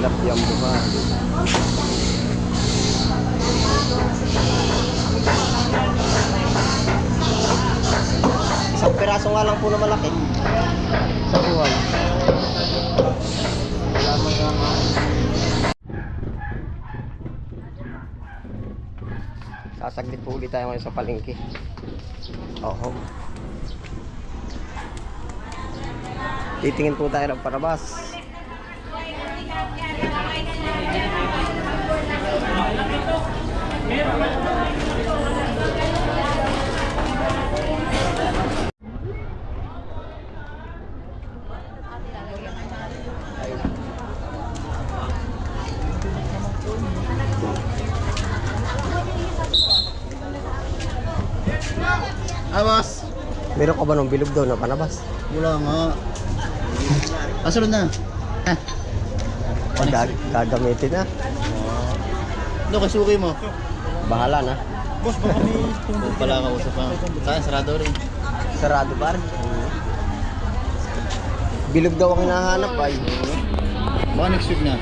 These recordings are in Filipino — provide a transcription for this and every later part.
Tilapia buhali. Isang piraso nga lang po na malaki. Sa buhay. Salamat nga mga Sasaglit po ulit tayo ngayon sa palengke. Oo. Titingin po tayo ng parabas. Ah, boss. Meron ka ba nung bilog daw na panabas? Wala nga. Ah, sunod na. Ah. Gag gagamitin na. Ano, kasuki mo? Bahala na. Boss, baka may Huwag pala kausap pa. Saan, sarado rin. Sarado pa rin. Bilog daw ang hinahanap ay. Baka next week na.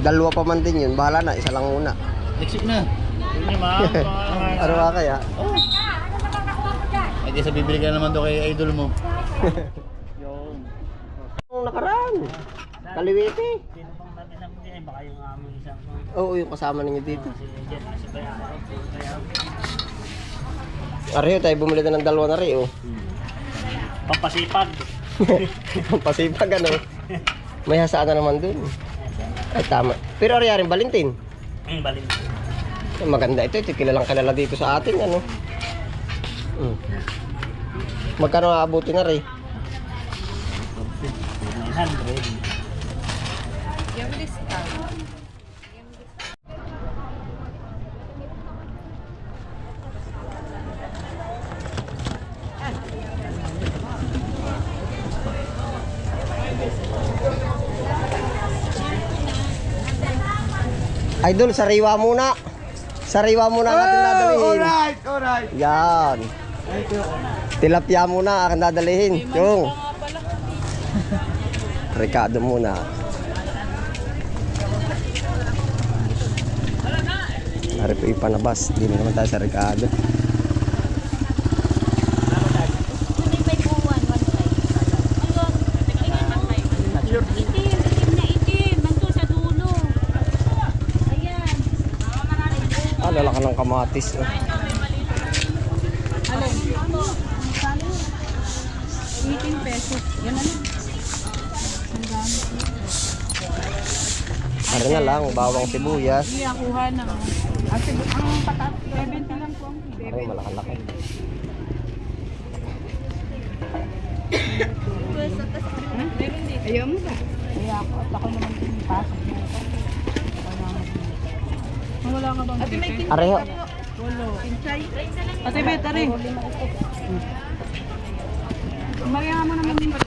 Dalawa pa man din yun. Bahala na. Isa lang muna. Next week na. ano ba kaya? Oh. Ay, di sa bibili ka naman doon kay idol mo. Ang nakaraan. Kaliwete. Sino bang natin ang hindi? Baka yung aming isang Oo, yung kasama ninyo dito. si Jen, si Bayaro. Kaya Areho tayo bumili na ng dalawa na rin oh. pampasipag. Pampasipag ano. May hasaan na naman dun. Ay tama. Pero ari rin Valentin. Ang balin. Eh, Maganda ito. Ito kilalang kilala dito sa atin ano. Hmm. Magkano aabuti na rin? 900. Idol, sariwa muna. Sariwa muna ang ating dadalhin. Alright, alright. Yan. Tilapia muna aking dadalhin. Yung. Ricardo muna. Hari po ipanabas. Hindi na naman tayo sa Ricardo. Ah, lalaka ng kamatis. Oh. Alin? 18 pesos. Yan ano? Na lang, bawang sibuyas. Hindi kuha na. Ang, sibu- ang patat, 70 lang po. Ay, malakalaki. Ayaw mo ba? Kaya ako, at ako naman pasok mo. Wala ka bang ticket? Areho. Walo. Ate Bet, tari. Maria mo naman din ba?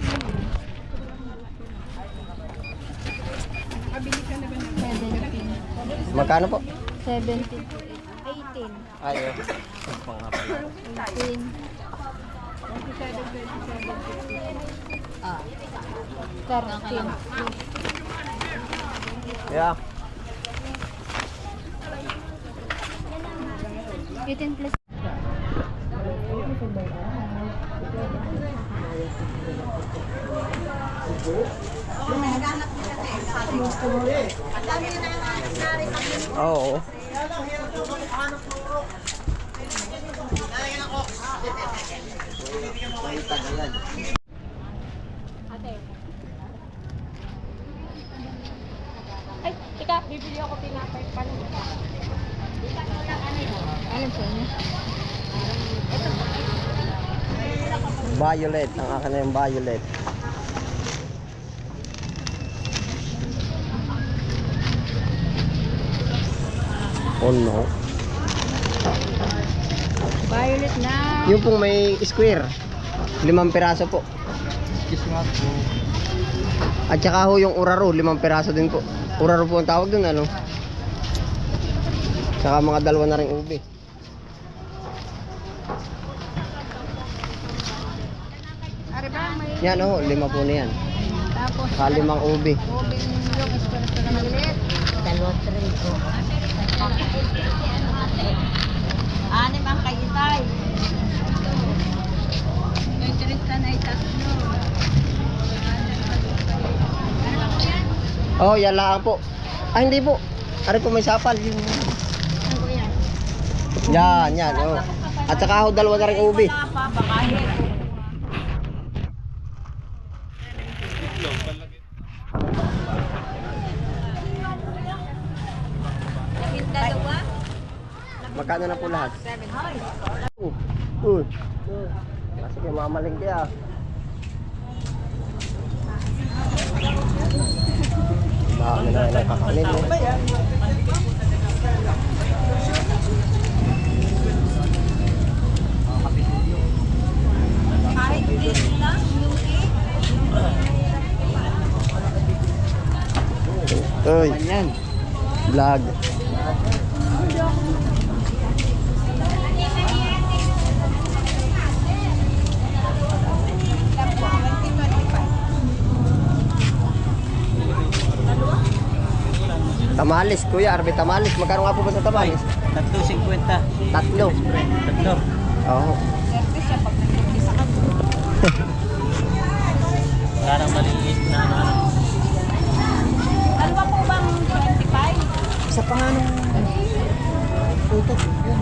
Magkano po? 70 to 18. Ay, oh. Pang nga pala. 18. Ah. 13. Yeah. 18 plus. Oo. Ay, tika, bibili ako tinapay pa lang. Alam sa inyo? Violet. Ang akin na yung violet. Oh no. Violet na. Yung pong may square. Limang piraso po. At saka ho yung uraro, limang piraso din po. Uraro po ang tawag dun, ano? Saka mga dalawa na rin ube. Ari ba may Yan oh, lima po na yan. Tapos, Kalimang ubi. ubing yung espresso na maliit. Dalawa tray. Anim ang kayitay. Yung Tristan ay tatlo. Ano ba po yan? Oh, yan lang po. Ah, hindi po. Ari po may sapal. Ano po yan? Yan, yan. Oh. At saka ako dalawa na rin ubi. Yung Magkano na po lahat? Uh, uh. Sige, mamaling kaya. Dami na lang kakanin eh. Uy, vlog. Tamales, kuya, Arbe Tamales. Magkano nga po ba sa tamales? Tatlo 50. Tatlo. Tatlo. Oo. Parang maliit na ano. Ano ba po bang 25? Isa pa nga nung puto. Yun,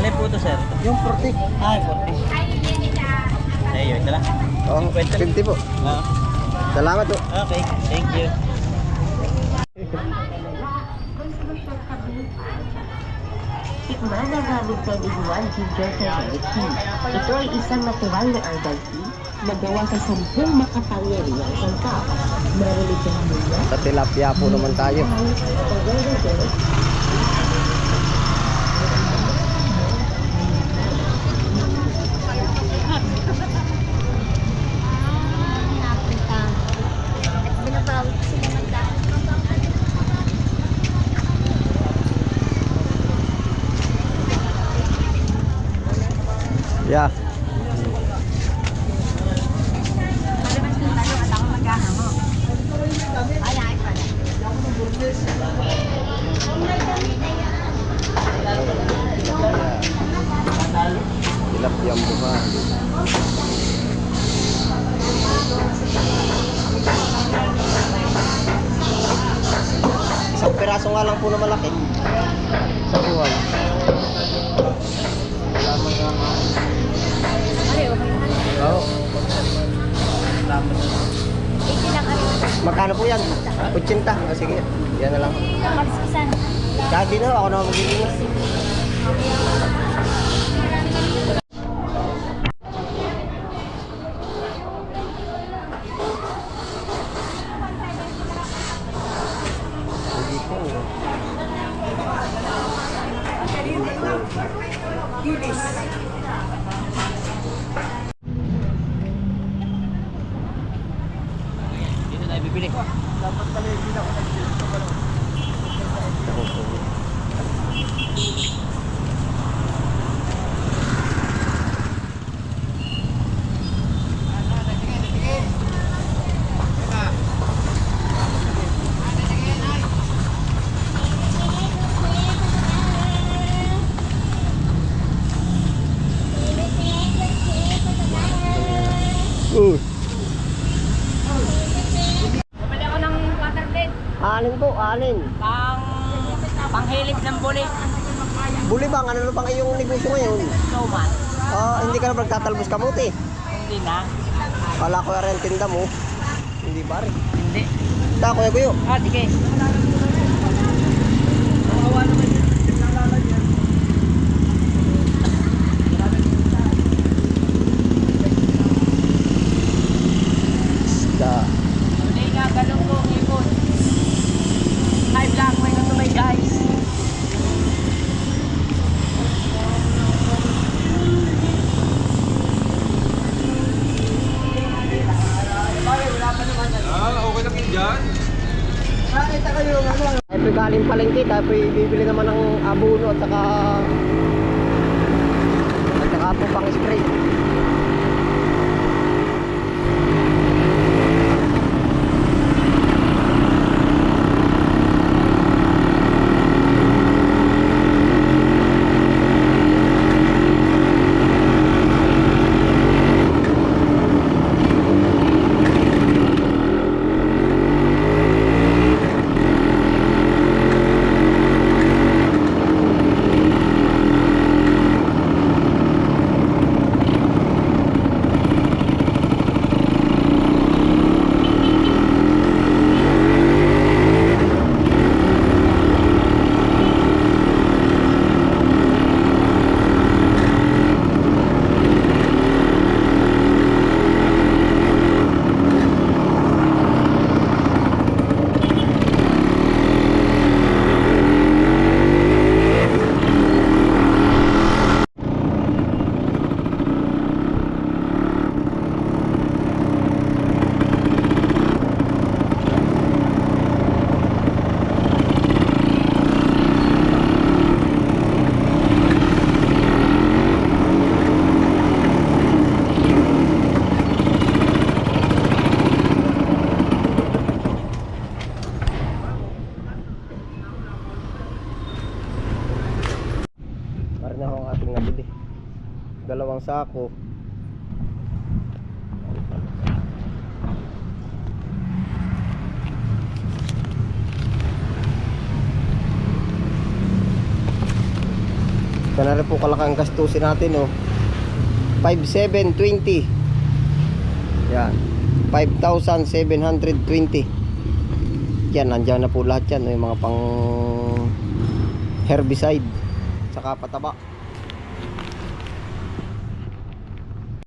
Alin po to sir? yung 40. Ay, 40. Ay, yun na lang. Oo, 50. 50 po. Ah, Salamat po. okay, thank you. Tikman ang gamit ng Iguan Ginger Turmeric Tea. Ito ay isang natural na herbal tea na gawa sa sampung makapangyarihang sangkap. Marinig ang mula, Sa tilapia po naman tayo. Sa buwan. Ay, okay na. Oo. Iki lang ano. Magkano po yan? 80. Ah, sige, yan na lang. Magsisan. Di na, ako na magiginis. Hindi Uh, Bumili ako ng waterblade. alin po, alin. Pang panghilig ng buli. Buli bang, ano bang iyong negosyo ngayon? Soman. Ah, hindi ka na magtatalbos kamuti. Hindi na. Kala ko yung tinda mo. Hindi ba rin? Hindi. Ta, kuya kuyo. Ah, sige. Tayo galing palengke, tayo bibili naman ng abono at saka at saka po pang spray. Dalawang sako. Ito na po kalaki ang gastusin natin oh. 5720. Yan. 5,720. Yan, nandiyan na po lahat yan. oh, Yung mga pang herbicide. Saka pataba.